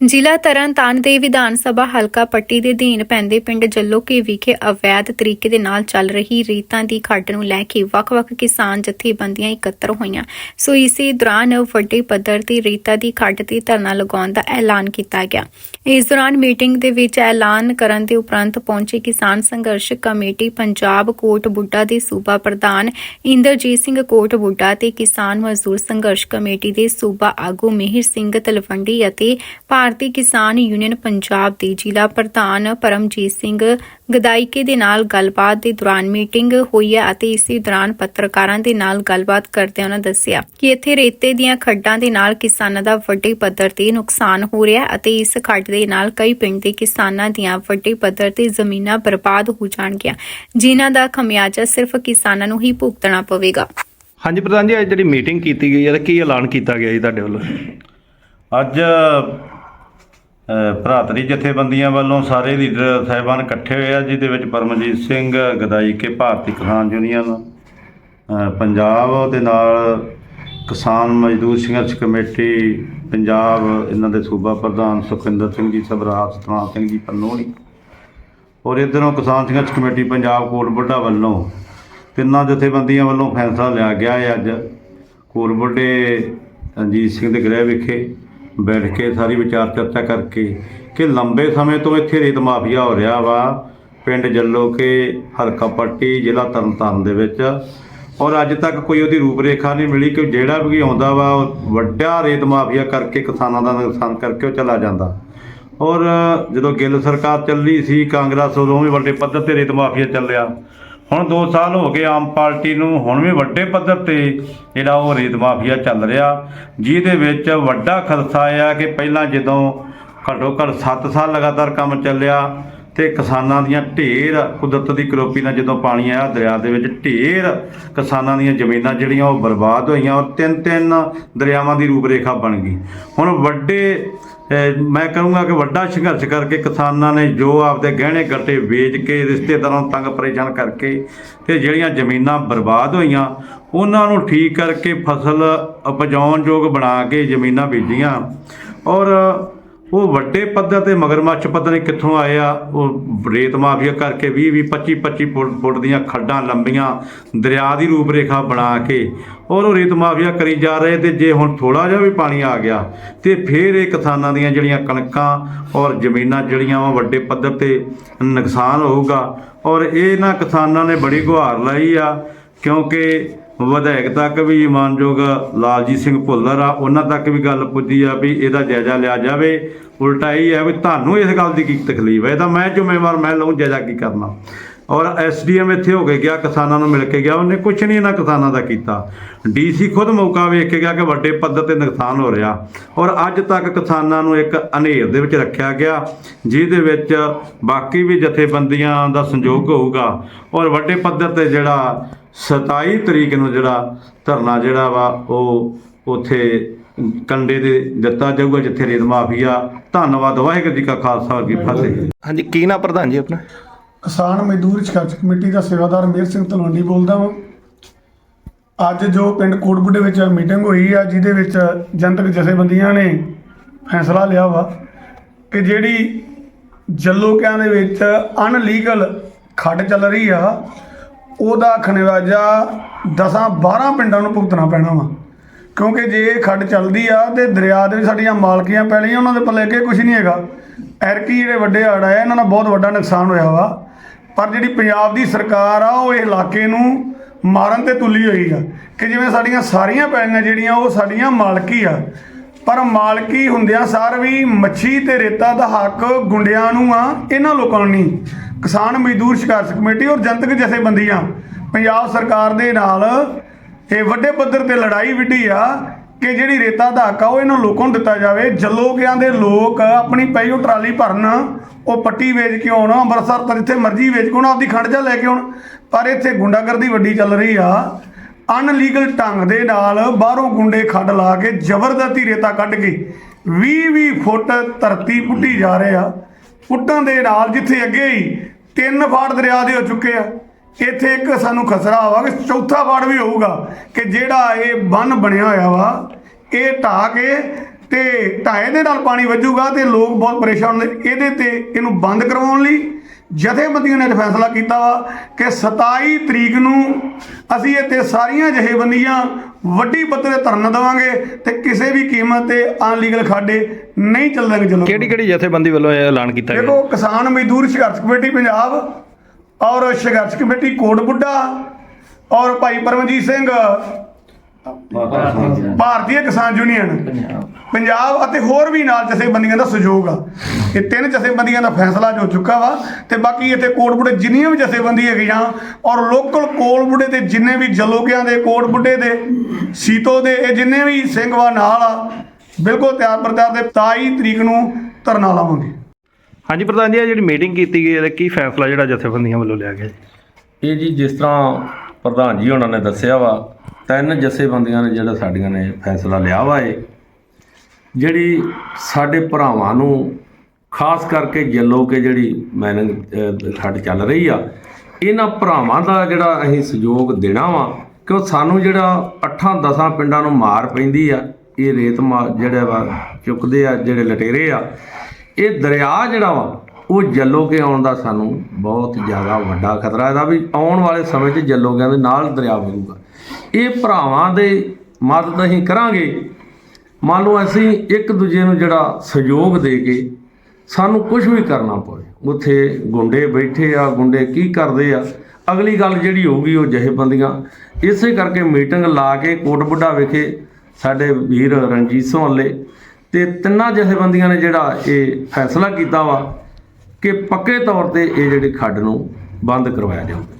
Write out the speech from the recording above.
ਜ਼ਿਲ੍ਹਾ ਤਰਨਤਾਰਨ ਦੇ ਵਿਧਾਨ ਸਭਾ ਹਲਕਾ ਪੱਟੀ ਦੇ ਅਧੀਨ ਪੈਂਦੇ ਪਿੰਡ ਜੱਲੋਕੇ ਵਿਖੇ ਅਵੈਧ ਤਰੀਕੇ ਦੇ ਨਾਲ ਚੱਲ ਰਹੀ ਰੀਤਾਂ ਦੀ ਖੱਡ ਨੂੰ ਲੈ ਕੇ ਵੱਖ-ਵੱਖ ਕਿਸਾਨ ਜਥੇਬੰਦੀਆਂ ਇਕੱਤਰ ਹੋਈਆਂ। ਸੋ ਇਸੇ ਦੌਰਾਨ ਵੱਡੇ ਪੱਧਰ ਤੇ ਰੀਤਾਂ ਦੀ ਖੱਡ ਤੇ ਧਰਨਾ ਲਗਾਉਣ ਦਾ ਐਲਾਨ ਕੀਤਾ ਗਿਆ। ਇਸ ਦੌਰਾਨ ਮੀਟਿੰਗ ਦੇ ਵਿੱਚ ਐਲਾਨ ਕਰਨ ਦੇ ਉਪਰੰਤ ਪਹੁੰਚੇ ਕਿਸਾਨ ਸੰਘਰਸ਼ ਕਮੇਟੀ ਪੰਜਾਬ ਕੋਟ ਬੁੱਢਾ ਦੇ ਸੂਬਾ ਪ੍ਰਧਾਨ ਇੰਦਰਜੀਤ ਸਿੰਘ ਕੋਟ ਬੁੱਢਾ ਤੇ ਕਿਸਾਨ ਮਜ਼ਦੂਰ ਸੰਘਰਸ਼ ਕਮੇਟੀ ਦੇ ਸੂਬਾ ਆਗੂ ਮਿਹਰ ਸਿੰਘ ਤਲਵੰਡੀ ਅਤੇ ਭਾਰਤੀ ਕਿਸਾਨ ਯੂਨੀਅਨ ਪੰਜਾਬ ਦੇ ਜ਼ਿਲ੍ਹਾ ਪ੍ਰਧਾਨ ਪਰਮਜੀਤ ਸਿੰਘ ਗਦਾਈਕੇ ਦੇ ਨਾਲ ਗੱਲਬਾਤ ਦੇ ਦੌਰਾਨ ਮੀਟਿੰਗ ਹੋਈ ਹੈ ਅਤੇ ਇਸੇ ਦੌਰਾਨ ਪੱਤਰਕਾਰਾਂ ਦੇ ਨਾਲ ਗੱਲਬਾਤ ਕਰਦਿਆਂ ਉਹਨਾਂ ਦੱਸਿਆ ਕਿ ਇੱਥੇ ਰੇਤੇ ਦੀਆਂ ਖੱਡਾਂ ਦੇ ਨਾਲ ਕਿਸਾਨਾਂ ਦਾ ਵੱਡੇ ਪੱਧਰ ਤੇ ਨੁਕਸਾਨ ਹੋ ਰਿਹਾ ਹੈ ਅਤੇ ਇਸ ਖੱਡ ਦੇ ਨਾਲ ਕਈ ਪਿੰਡ ਦੇ ਕਿਸਾਨਾਂ ਦੀਆਂ ਵੱਡੇ ਪੱਧਰ ਤੇ ਜ਼ਮੀਨਾਂ ਬਰਬਾਦ ਹੋ ਜਾਣਗੀਆਂ। ਜਿਨ੍ਹਾਂ ਦਾ ਖਮਿਆਜਾ ਸਿਰਫ ਕਿਸਾਨਾਂ ਨੂੰ ਹੀ ਭੁਗਤਣਾ ਪਵੇਗਾ। ਹਾਂਜੀ ਪ੍ਰਧਾਨ ਜੀ ਅੱਜ ਜਿਹੜੀ ਮੀਟਿੰਗ ਕੀਤੀ ਗਈ ਹੈ ਤਾਂ ਕੀ ਐਲਾਨ ਕੀਤਾ ਗਿਆ ਜੀ ਤੁਹਾਡੇ ਵੱਲੋਂ? ਅੱਜ ਭਰਾਤਰੀ ਜਥੇਬੰਦੀਆਂ ਵੱਲੋਂ ਸਾਰੇ ਲੀਡਰ ਸਾਹਿਬਾਨ ਇਕੱਠੇ ਹੋਏ ਆ, ਜਿਹਦੇ ਵਿੱਚ ਪਰਮਜੀਤ ਸਿੰਘ, ਗਦਾਈ ਕੇ ਭਾਰਤੀ ਕਿਸਾਨ ਯੂਨੀਅਨ ਪੰਜਾਬ ਦੇ ਨਾਲ ਕਿਸਾਨ ਮਜ਼ਦੂਰ ਸੰਘਰਸ਼ ਕਮੇਟੀ, ਪੰਜਾਬ, ਇਹਨਾਂ ਦੇ ਸੂਬਾ ਪ੍ਰਧਾਨ ਸੁਖਿੰਦਰ ਸਿੰਘ ਜੀ ਸਭਰਾਜ ਸਤਨਾਮ ਸਿੰਘ ਜੀ, ਪੰਨੋਣੀ ਔਰ ਇੱਧਰੋਂ ਕਿਸਾਨ ਸੰਘਰਸ਼ ਕਮੇਟੀ ਪੰਜਾਬ ਕੋਟ ਬੁੱਢਾ ਵੱਲੋਂ ਤਿੰਨਾਂ ਜਥੇਬੰਦੀਆਂ ਵੱਲੋਂ ਫੈਸਲਾ ਲਿਆ ਗਿਆ ਹੈ ਅੱਜ। ਕੋਟਬੁੱਢੇ ਰਣਜੀਤ ਸਿੰਘ ਦੇ ਗ੍ਰਹਿ ਵਿਖੇ ਬੈਠ ਕੇ ਸਾਰੀ ਵਿਚਾਰ ਚਰਚਾ ਕਰਕੇ ਕਿ ਲੰਬੇ ਸਮੇਂ ਤੋਂ ਇੱਥੇ ਰੇਤ ਮਾਫੀਆ ਹੋ ਰਿਹਾ ਵਾ, ਪਿੰਡ ਜੱਲੋ ਕੇ, ਹਲਕਾ ਪੱਟੀ, ਜ਼ਿਲ੍ਹਾ ਤਰਨਤਾਰਨ ਦੇ ਵਿੱਚ। ਔਰ ਅੱਜ ਤੱਕ ਕੋਈ ਉਹਦੀ ਰੂਪਰੇਖਾ ਨਹੀਂ ਮਿਲੀ ਕਿ ਜਿਹੜਾ ਵੀ ਆਉਂਦਾ ਵਾ, ਉਹ ਵੱਡਾ ਰੇਤ ਮਾਫੀਆ ਕਰਕੇ ਕਿਸਾਨਾਂ ਦਾ ਨੁਕਸਾਨ ਕਰਕੇ ਉਹ ਚਲਾ ਜਾਂਦਾ। ਔਰ ਜਦੋਂ ਗਿੱਲ ਸਰਕਾਰ ਚੱਲੀ ਸੀ, ਕਾਂਗਰਸ ਉਦੋਂ ਵੀ ਵੱਡੇ ਪੱਧਰ ਤੇ ਰੇਤ ਮਾਫੀਆ ਚੱਲਿਆ। ਹੁਣ 2 ਸਾਲ ਹੋ ਗਏ ਆਮ ਪਾਰਟੀ ਨੂੰ, ਹੁਣ ਵੀ ਵੱਡੇ ਪੱਧਰ ਤੇ ਜਿਹੜਾ ਉਹ ਰੇਤ ਮਾਫੀਆ ਚੱਲ ਰਿਹਾ। ਜਿਹਦੇ ਵਿੱਚ ਵੱਡਾ ਖਦਸ਼ਾ ਆ ਕਿ ਪਹਿਲਾਂ ਜਦੋਂ ਘੱਟੋ ਘੱਟ 7 ਸਾਲ ਲਗਾਤਾਰ ਕੰਮ ਚੱਲਿਆ ਤੇ ਕਿਸਾਨਾਂ ਦੀਆਂ ਢੇਰ ਕੁਦਰਤ ਦੀ ਕਰੋਪੀ ਨਾਲ ਜਦੋਂ ਪਾਣੀ ਆਇਆ, ਦਰਿਆ ਦੇ ਵਿੱਚ ਢੇਰ ਕਿਸਾਨਾਂ ਦੀਆਂ ਜ਼ਮੀਨਾਂ ਜਿਹੜੀਆਂ ਉਹ ਬਰਬਾਦ ਹੋਈਆਂ ਔਰ ਤਿੰਨ ਤਿੰਨ ਦਰਿਆਵਾਂ ਦੀ ਰੂਪਰੇਖਾ ਬਣ ਗਈ। ਹੁਣ ਵੱਡੇ ਮੈਂ ਕਹੂੰਗਾ ਕਿ ਵੱਡਾ ਸੰਘਰਸ਼ ਕਰਕੇ ਕਿਸਾਨਾਂ ਨੇ ਜੋ ਆਪਦੇ ਗਹਿਣੇ ਗੱਟੇ ਵੇਚ ਕੇ, ਰਿਸ਼ਤੇਦਾਰਾਂ ਨੂੰ ਤੰਗ ਪਰੇਸ਼ਾਨ ਕਰਕੇ ਤੇ ਜਿਹੜੀਆਂ ਜ਼ਮੀਨਾਂ ਬਰਬਾਦ ਹੋਈਆਂ, ਉਹਨਾਂ ਨੂੰ ਠੀਕ ਕਰਕੇ ਫਸਲ ਉਪਜਾਉਣ ਯੋਗ ਬਣਾ ਕੇ ਜ਼ਮੀਨਾਂ ਬੀਜੀਆਂ। ਔਰ ਉਹ ਵੱਡੇ ਪੱਧਰ ਤੇ ਮਗਰਮੱਛ ਪਤਾ ਨਹੀਂ ਕਿੱਥੋਂ ਆਏ ਆ? ਉਹ ਰੇਤ ਮਾਫੀਆ ਕਰਕੇ 20 20 25 25 ਫੁੱਟ ਫੁੱਟ ਦੀਆਂ ਖੱਡਾਂ ਲੰਬੀਆਂ ਦਰਿਆ ਦੀ ਰੂਪਰੇਖਾ ਬਣਾ ਕੇ ਔਰ ਉਹ ਰੇਤ ਮਾਫੀਆ ਕਰੀ ਜਾ ਰਹੇ ਤੇ ਜੇ ਹੁਣ ਥੋੜਾ ਜਿਹਾ ਵੀ ਪਾਣੀ ਆ ਗਿਆ ਤੇ ਫਿਰ ਇਹ ਕਿਸਾਨਾਂ ਦੀਆਂ ਜਿਹੜੀਆਂ ਕਣਕਾਂ ਔਰ ਜ਼ਮੀਨਾਂ ਜਿਹੜੀਆਂ ਵਾ ਵੱਡੇ ਪੱਧਰ ਤੇ ਨੁਕਸਾਨ ਹੋਊਗਾ ਔਰ ਇਹਨਾਂ ਕਿਸਾਨਾਂ ਨੇ ਬੜੀ ਗੁਹਾਰ ਲਾਈ ਆ ਕਿਉਂਕਿ ਵਿਧਾਇਕ ਤੱਕ ਵੀ ਮਾਨਯੋਗ ਲਾਲਜੀਤ ਸਿੰਘ ਭੁੱਲਰ ਆ, ਉਹਨਾਂ ਤੱਕ ਵੀ ਗੱਲ ਪੁੱਜੀ ਆ ਵੀ ਇਹਦਾ ਜਾਇਜ਼ਾ ਲਿਆ ਜਾਵੇ। ਉਲਟਾ ਇਹ ਹੈ ਵੀ ਤੁਹਾਨੂੰ ਇਸ ਗੱਲ ਦੀ ਕੀ ਤਕਲੀਫ ਹੈ ਇਹ ਤਾਂ ਮੈਂ ਜ਼ਿੰਮੇਵਾਰ, ਮੈਂ ਲਊਂ ਜਾਇਜ਼ਾ ਕੀ ਕਰਨਾ। ਔਰ ਐਸਡੀਐਮ ਇੱਥੇ ਹੋ ਕੇ ਗਿਆ, ਕਿਸਾਨਾਂ ਨੂੰ ਮਿਲ ਕੇ ਗਿਆ, ਉਹਨੇ ਕੁਝ ਨਹੀਂ ਇਹਨਾਂ ਕਿਸਾਨਾਂ ਦਾ ਕੀਤਾ। ਡੀਸੀ ਖੁਦ ਮੌਕਾ ਵੇਖ ਕੇ ਗਿਆ ਕਿ ਵੱਡੇ ਪੱਧਰ ਤੇ ਨੁਕਸਾਨ ਹੋ ਰਿਹਾ। ਔਰ ਅੱਜ ਤੱਕ ਕਿਸਾਨਾਂ ਨੂੰ ਇੱਕ ਹਨੇਰ ਦੇ ਵਿੱਚ ਰੱਖਿਆ ਗਿਆ, ਜਿਹਦੇ ਵਿੱਚ ਬਾਕੀ ਵੀ ਜਥੇਬੰਦੀਆਂ ਦਾ ਸੰਯੋਗ ਹੋਊਗਾ। ਔਰ ਵੱਡੇ ਪੱਧਰ ਤੇ ਜਿਹੜਾ 27 ਤਰੀਕ ਨੂੰ ਜਿਹੜਾ ਧਰਨਾ ਜਿਹੜਾ ਵਾ ਉਹ ਉਥੇ ਕੰਡੇ ਦੇ ਦਿੱਤਾ ਜਾਊਗਾ ਜਿੱਥੇ ਰੇਤ ਮਾਫੀਆ। ਧੰਨਵਾਦ ਵਾਹਿਗੁਰੂ ਜੀ ਕਾ ਖਾਲਸਾ ਜੀ ਫਤਿਹ। ਹਾਂਜੀ ਕੀ ਨਾ ਪ੍ਰਧਾਨ ਜੀ ਆਪਣਾ? ਕਿਸਾਨ ਮਜ਼ਦੂਰ ਸੰਘਰਸ਼ ਕਮੇਟੀ ਦਾ ਸੇਵਾਦਾਰ ਮੇਰ ਸਿੰਘ ਤਲਵੰਡੀ ਬੋਲਦਾ ਹਾਂ ਅੱਜ ਜੋ ਪਿੰਡ ਕੋਟਬੁੱਢੇ ਵਿੱਚ ਮੀਟਿੰਗ ਹੋਈ ਆ ਜਿਹਦੇ ਵਿੱਚ ਜਨਤਕ ਜਥੇਬੰਦੀਆਂ ਨੇ ਫੈਸਲਾ ਲਿਆ ਵਾ ਕਿ ਜਿਹੜੀ ਜੱਲੋਕਿਆਂ ਦੇ ਵਿੱਚ ਅਨਲੀਗਲ ਖੱਡ ਚੱਲ ਰਹੀ ਆ ਉਹਦਾ ਖਨਿਵਾਜਾ 10 12 ਪਿੰਡਾਂ ਨੂੰ ਭੁਗਤਣਾ ਪੈਣਾ ਵਾ। ਕਿਉਂਕਿ ਜੇ ਇਹ ਖੱਡ ਚੱਲਦੀ ਆ ਤੇ ਦਰਿਆ ਦੇ ਵਿੱਚ ਸਾਡੀਆਂ ਮਾਲਕੀਆਂ ਪੈਲੀਆਂ ਉਹਨਾਂ ਦੇ ਪੱਲੇ ਅੱਗੇ ਕੁਝ ਨਹੀਂ ਹੈਗਾ। ਐਰਕੀ ਜਿਹੜੇ ਵੱਡੇ ਹੜ੍ਹ ਆਏ, ਇਹਨਾਂ ਦਾ ਬਹੁਤ ਵੱਡਾ ਨੁਕਸਾਨ ਹੋਇਆ ਵਾ। ਪਰ ਜਿਹੜੀ ਪੰਜਾਬ ਦੀ ਸਰਕਾਰ ਆ, ਉਹ ਇਹ ਇਲਾਕੇ ਨੂੰ ਮਾਰਨ ਤੇ ਤੁਲੀ ਹੋਈ ਆ ਕਿ ਜਿਵੇਂ ਸਾਡੀਆਂ ਸਾਰੀਆਂ ਪੈਲੀਆਂ ਜਿਹੜੀਆਂ, ਉਹ ਸਾਡੀਆਂ ਮਾਲਕੀ ਆ। ਪਰ ਮਾਲਕੀ ਹੁੰਦਿਆਂ ਸਾਰ ਵੀ ਮੱਛੀ ਤੇ ਰੇਤਾ ਦਾ ਹੱਕ ਗੁੰਡਿਆਂ ਨੂੰ ਆ, ਇਹਨਾਂ ਲੋਕਾਂ ਨੂੰ ਨਹੀਂ। ਕਿਸਾਨ ਮਜ਼ਦੂਰ ਸੰਘਰਸ਼ ਕਮੇਟੀ ਔਰ ਜਨਤਕ ਜਥੇਬੰਦੀਆਂ, ਪੰਜਾਬ ਸਰਕਾਰ ਦੇ ਨਾਲ ਇਹ ਵੱਡੇ ਪੱਧਰ ਤੇ ਲੜਾਈ ਵਿੱਢੀ ਆ ਕਿ ਜਿਹੜੀ ਰੇਤਾ ਦਾ ਹੱਕ ਆ ਉਹ ਇਹਨਾਂ ਲੋਕਾਂ ਨੂੰ ਦਿੱਤਾ ਜਾਵੇ। ਜੱਲੋਕਿਆਂ ਦੇ ਲੋਕ ਆਪਣੀ ਪਈ ਉਹ ਟਰਾਲੀ ਭਰਨ, ਉਹ ਪੱਟੀ ਵੇਚ ਕੇ ਆਉਣ, ਅੰਮ੍ਰਿਤਸਰ ਤਾਂ ਜਿੱਥੇ ਮਰਜ਼ੀ ਵੇਚ ਕੇ ਆਉਣ, ਆਪਦੀ ਖੰਡ ਜਾ ਲੈ ਕੇ ਆਉਣ। ਪਰ ਇੱਥੇ ਗੁੰਡਾਗਰਦੀ ਵੱਡੀ ਚੱਲ ਰਹੀ ਆ। ਅਨਲੀਗਲ ਢੰਗ ਦੇ ਨਾਲ ਬਾਹਰੋਂ ਗੁੰਡੇ ਖੱਡ ਲਾ ਕੇ ਜ਼ਬਰਦਸਤੀ ਰੇਤਾ ਕੱਢ ਕੇ 20-20 ਫੁੱਟ ਧਰਤੀ ਪੁੱਟੀ ਜਾ ਰਹੇ ਆ। ਪੁੱਟਾਂ ਦੇ ਨਾਲ ਜਿੱਥੇ ਅੱਗੇ ਹੀ ਤਿੰਨ ਫਾੜ ਦਰਿਆ ਦੇ ਹੋ ਚੁੱਕੇ ਆ। ਇੱਥੇ ਇੱਕ ਸਾਨੂੰ ਖਸਰਾ ਵਾ ਕਿ ਚੌਥਾ ਫਾੜ ਵੀ ਹੋਊਗਾ ਕਿ ਜਿਹੜਾ ਇਹ ਬੰਨ ਬਣਿਆ ਹੋਇਆ ਵਾ, ਇਹ ਢਾਹ ਕੇ ਤੇ ਢਾਏ ਦੇ ਨਾਲ ਪਾਣੀ ਵੱਜੂਗਾ ਤੇ ਲੋਕ ਬਹੁਤ ਪਰੇਸ਼ਾਨ ਹੁੰਦੇ। ਇਹਦੇ ਤੇ ਇਹਨੂੰ ਬੰਦ ਕਰਵਾਉਣ ਲਈ ਜਥੇਬੰਦੀਆਂ ਨੇ ਫੈਸਲਾ ਕੀਤਾ ਵਾ ਕਿ 27 ਤਰੀਕ ਨੂੰ ਅਸੀਂ ਇੱਥੇ ਸਾਰੀਆਂ ਜਥੇਬੰਦੀਆਂ ਵੱਡੀ ਪੱਧਰ ਤੇ ਧਰਨਾ ਦੇਵਾਂਗੇ ਤੇ ਕਿਸੇ ਵੀ ਕੀਮਤ ਤੇ ਅਨਲੀਗਲ ਖਾਡੇ ਨਹੀਂ ਚੱਲਣਗੇ ਚਲੋ ਕਿਹੜੀ ਕਿਹੜੀ ਜਥੇਬੰਦੀ ਵੱਲੋਂ ਇਹ ਐਲਾਨ ਕੀਤਾ ਗਿਆ? ਦੇਖੋ ਕਿਸਾਨ ਮਜ਼ਦੂਰ ਸੰਘਰਸ਼ ਕਮੇਟੀ ਪੰਜਾਬ ਔਰ ਸੰਘਰਸ਼ ਕਮੇਟੀ ਕੋਟ ਬੁੱਢਾ ਔਰ ਭਾਈ ਪਰਮਜੀਤ ਸਿੰਘ ਭਾਰਤੀ ਕਿਸਾਨ ਯੂਨੀਅਨ। ਪੰਜਾਬ ਅਤੇ ਹੋਰ ਵੀ ਨਾਲ ਜਥੇਬੰਦੀਆਂ ਦਾ ਸਹਿਯੋਗ ਆ। ਇਹ ਤਿੰਨ ਜਥੇਬੰਦੀਆਂ ਦਾ ਫੈਸਲਾ ਜੋ ਚੁੱਕਾ ਵਾ ਤੇ ਬਾਕੀ ਇੱਥੇ ਕੋਟ ਬੁੱਢੇ ਜਿੰਨੀਆਂ ਵੀ ਜਥੇਬੰਦੀ ਹੈਗੀਆਂ ਔਰ ਲੋਕਲ ਕੋਲ ਬੁੱਢੇ ਤੇ ਜਿੰਨੇ ਵੀ ਜਲੋਕਿਆਂ ਦੇ ਕੋਟ ਬੁੱਢੇ ਦੇ ਸੀਤੋ ਦੇ ਇਹ ਜਿੰਨੇ ਵੀ ਸਿੰਘਵਾ ਨਾਲ ਆ ਬਿਲਕੁਲ ਤਿਆਰ ਪ੍ਰਤਿਆਰ ਦੇ 27 ਤਰੀਕ ਨੂੰ ਧਰਨਾ ਲਾਵਾਂਗੇ। ਹਾਂਜੀ ਪ੍ਰਧਾਨ ਜੀ ਇਹ ਜਿਹੜੀ ਮੀਟਿੰਗ ਕੀਤੀ ਗਈ ਇਹਦਾ ਕੀ ਫੈਸਲਾ ਜਿਹੜਾ ਜਥੇਬੰਦੀਆਂ ਵੱਲੋਂ ਲਿਆ ਗਿਆ ਜੀ? ਇਹ ਜੀ ਜਿਸ ਤਰ੍ਹਾਂ ਪ੍ਰਧਾਨ ਜੀ ਉਹਨਾਂ ਨੇ ਦੱਸਿਆ ਵਾ ਤਿੰਨ ਜਥੇਬੰਦੀਆਂ ਨੇ ਜਿਹੜਾ ਸਾਡੀਆਂ ਨੇ ਫੈਸਲਾ ਲਿਆ ਵਾ ਇਹ। ਜਿਹੜੀ ਸਾਡੇ ਭਰਾਵਾਂ ਨੂੰ ਖਾਸ ਕਰਕੇ ਜੱਲੋ ਕੇ ਜਿਹੜੀ ਮੈਨਿੰਗ ਅਹ, ਚੱਲ ਰਹੀ ਆ ਇਹਨਾਂ ਭਰਾਵਾਂ ਦਾ ਜਿਹੜਾ ਅਸੀਂ ਸਹਿਯੋਗ ਦੇਣਾ ਵਾ ਕਿਉਂ ਸਾਨੂੰ ਜਿਹੜਾ 8-10 ਪਿੰਡਾਂ ਨੂੰ ਮਾਰ ਪੈਂਦੀ ਆ ਇਹ ਰੇਤ ਮਾ ਜਿਹੜਾ ਵਾ ਚੁੱਕਦੇ ਆ ਜਿਹੜੇ ਲਟੇਰੇ ਆ ਇਹ ਦਰਿਆ ਜਿਹੜਾ ਵਾ ਉਹ ਜੱਲੋਗੇ ਆਉਣ ਦਾ ਸਾਨੂੰ ਬਹੁਤ ਜ਼ਿਆਦਾ ਵੱਡਾ ਖਤਰਾ ਇਹਦਾ ਵੀ ਆਉਣ ਵਾਲੇ ਸਮੇਂ 'ਚ ਜੱਲੋਗਿਆਂ ਦੇ ਨਾਲ ਦਰਿਆ ਵਗੂਗਾ ਇਹ ਭਰਾਵਾਂ ਦੇ ਮਦਦ ਅਸੀਂ ਕਰਾਂਗੇ। ਮੰਨ ਲਓ ਅਸੀਂ ਇੱਕ ਦੂਜੇ ਨੂੰ ਜਿਹੜਾ ਸਹਿਯੋਗ ਦੇ ਕੇ ਸਾਨੂੰ ਕੁਝ ਵੀ ਕਰਨਾ ਪਵੇ। ਉੱਥੇ ਗੁੰਡੇ ਬੈਠੇ ਆ, ਗੁੰਡੇ ਕੀ ਕਰਦੇ ਆ। ਅਗਲੀ ਗੱਲ ਜਿਹੜੀ ਹੋਊਗੀ ਉਹ ਜਹੇਬੰਦੀਆਂ ਇਸੇ ਕਰਕੇ ਮੀਟਿੰਗ ਲਾ ਕੇ ਕੋਟ ਬੁੱਢਾ ਵਿਖੇ ਸਾਡੇ ਵੀਰ ਰਣਜੀਤ ਸਿੰਘ ਵਾਲੇ ਤੇ ਤਿੰਨਾਂ ਜਥੇਬੰਦੀਆਂ ਨੇ ਜਿਹੜਾ ਇਹ ਫੈਸਲਾ ਕੀਤਾ ਵਾ। ਕਿ ਪੱਕੇ ਤੌਰ ਤੇ ਇਹ ਜਿਹੜੀ ਖੱਡ ਨੂੰ ਬੰਦ ਕਰਵਾਇਆ ਜਾਊਗਾ